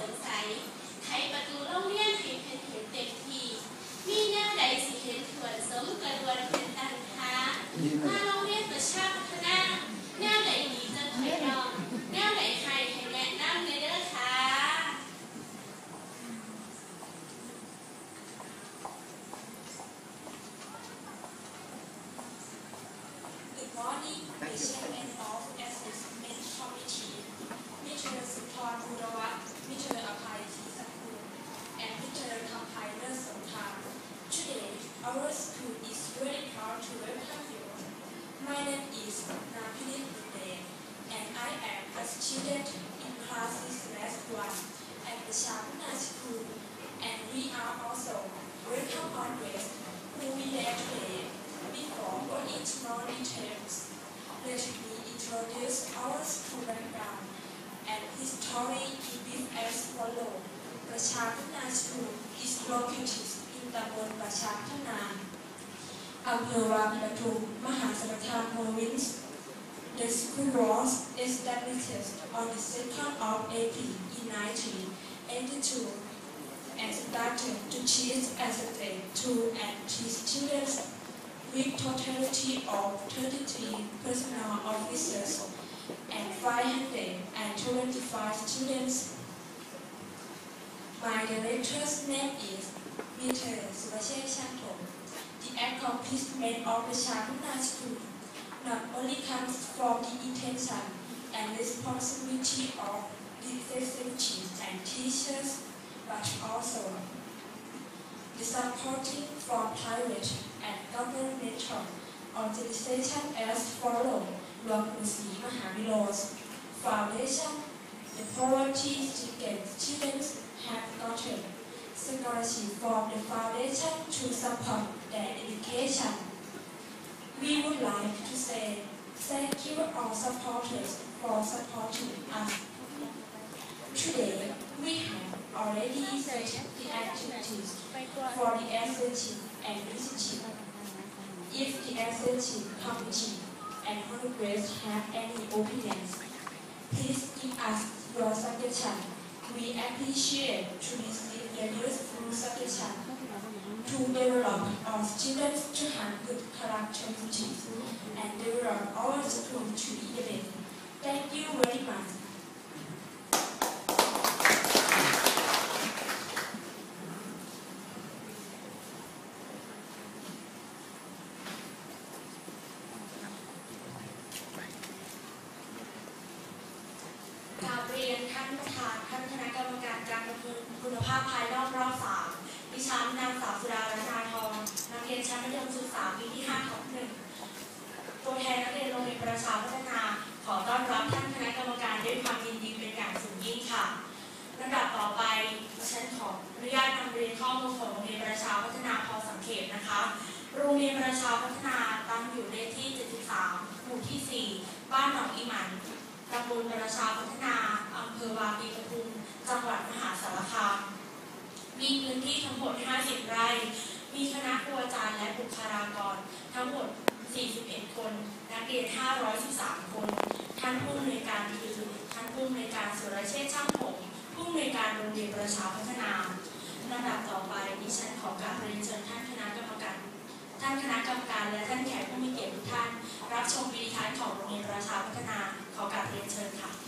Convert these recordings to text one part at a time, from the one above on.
สงสัยไขประตูโรงเรียนให้เนเห็นเต็มทีมีแนวใดสิเห็นถวนสมกระดวนเป็นตันค้ามาโรงเรียนประชาพัฒนาแนวใดดีจะถอยร้องแนวใดใครให้แนะนำเลยเด้อค่ะอีกข้อนี้ไปเชียร์ student in class is less bright, and the sharpness School, And we are also welcome on guests who we met. Before going into more details, let me introduce our school background and history in brief as follow. The ประชาพัฒนา School is located in ตำบลประชาพัฒนาอำเภอวาปีปทุมมหาสารคาม province the school was established on the 2nd of April in 1982 and started to teach as a grade 2 and 3 students with totality of 33 personnel officers and 525 students. My director's name is Mr. Subhashay Shantom. The accomplishment of the Shantina School not only comes from the intention and responsibility of the facilities and teachers, but also the supporting from private and governmental organizations as follow: Rwakusi Mahamilos Foundation, the priority to get students have gotten scholarship from the foundation to support their education. We would like to say thank you our supporters for supporting us. Today, we have already set the activities for the SAT and visiting. If the SAT committee and Congress have any opinions, please give us your suggestion. We appreciate to receive your useful suggestion to develop our students to have good characteristics and develop our ภาพภายนอกรอบสามดิฉันนางสาวสุดารัตนาทองนักเรียนชั้นมัธยมศึกษาปีที่5ทับหนึ่งตัวแทนนักเรียนโรงเรียนประชาพัฒนา ขอต้อนรับท่านคณะกรรมการด้วยความยินดีเป็นอย่างสูงยิ่งค่ะลำดับต่อไปดิฉันขออนุญาตนำเรียนข้อมูลของโรงเรียนประชาพัฒนาพอสังเขตนะคะ โรงเรียนประชาพัฒนาตั้งอยู่เลขที่ 73 หมู่ที่ 4 บ้านหนองอีหมันตำบลประชาพัฒนาอำเภอวาปีปทุม จังหวัดมหาสารคาม มีพื้นที่ทั้งหมด 50 ไร่ มีคณะครูอาจารย์และบุคลากร ทั้งหมด 41 คน นักเรียน 513 คน ท่านผู้อำนวยการคือท่านผู้อำนวยการสุรเชษฐ์ช่างผม ผู้อำนวยการโรงเรียนประชาพัฒนาลำดับต่อไปดิฉันขอกราบเรียนเชิญท่านคณะกรรมการ ท่านคณะกรรมการและท่านแขกผู้มีเกียรติทุกท่าน รับชมวิดีทัศน์ของโรงเรียนประชาพัฒนา ขอกราบเรียนเชิญค่ะ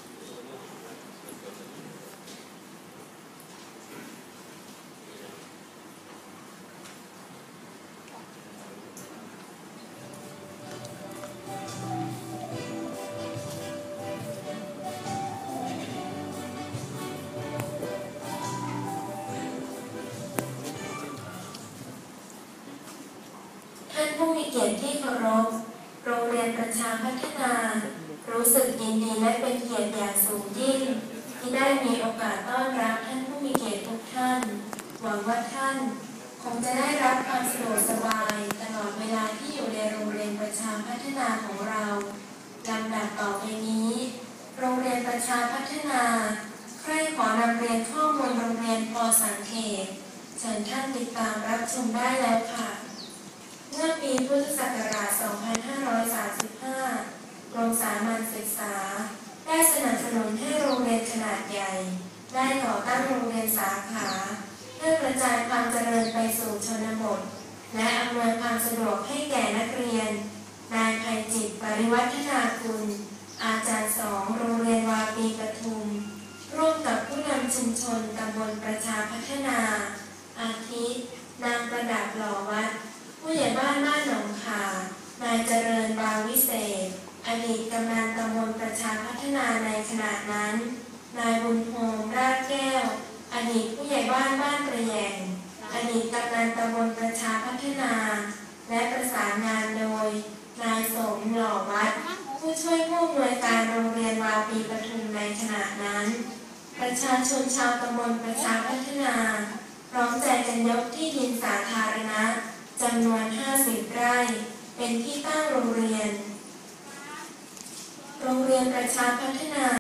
มีเกียรติที่เคารพ โรงเรียนประชาพัฒนา รู้สึกยินดีและเป็นเกียรติอย่างสูงยิ่ง ที่ได้มีโอกาสต้อนรับท่านผู้มีเกียรติทุกท่าน หวังว่าท่าน คงจะได้รับความสะดวกสบายตลอดเวลาที่อยู่ในโรงเรียนประชาพัฒนาของเราลำดับต่อไปนี้ โรงเรียนประชาพัฒนาใครขอนำเรียนข้อมูลโรงเรียนพอสังเขตเชิญท่านติดตามรับชมได้แล้วค่ะ มื่อปีพุทธศักราช 2535 กรมสามัญศึกษา ได้สนับสนุนให้โรงเรียนขนาดใหญ่ ได้ก่อตั้งโรงเรียนสาขา เพื่อกระจายความเจริญไปสู่ชนบท และอำนวยความสะดวกให้แก่นักเรียน นายภัยจิตปริวัฒนาคุณ อาจารย์สองโรงเรียนวาปีปทุม ร่วมกับผู้นำชุมชนตำบลประชาพัฒนา อาทิ นางประดับหล่อวัด ผู้ใหญ่บ้านบ้านหนองขานายเจริญบางวิเศษ อ ดีตกำนันตำบลประชาพัฒนาในขณะนั้น นายบุญโฮมราชแก้ว อดีตผู้ใหญ่บ้านบ้านกระแยงอดีตกำนันตำบลประชาพัฒนา และประสานงานโดย นายสมหล่อวัด ผู้ช่วยผู้อำนวยการโรงเรียนวาปีปทุมในขณะนั้น ประชาชนชาวตำบลประชาพัฒนา พร้อมใจกันยกที่ดินสาธารณะจำนวน 50 ไร่ เป็นเป็นที่ตั้งโรงเรียน โรงเรียนประชาพัฒนา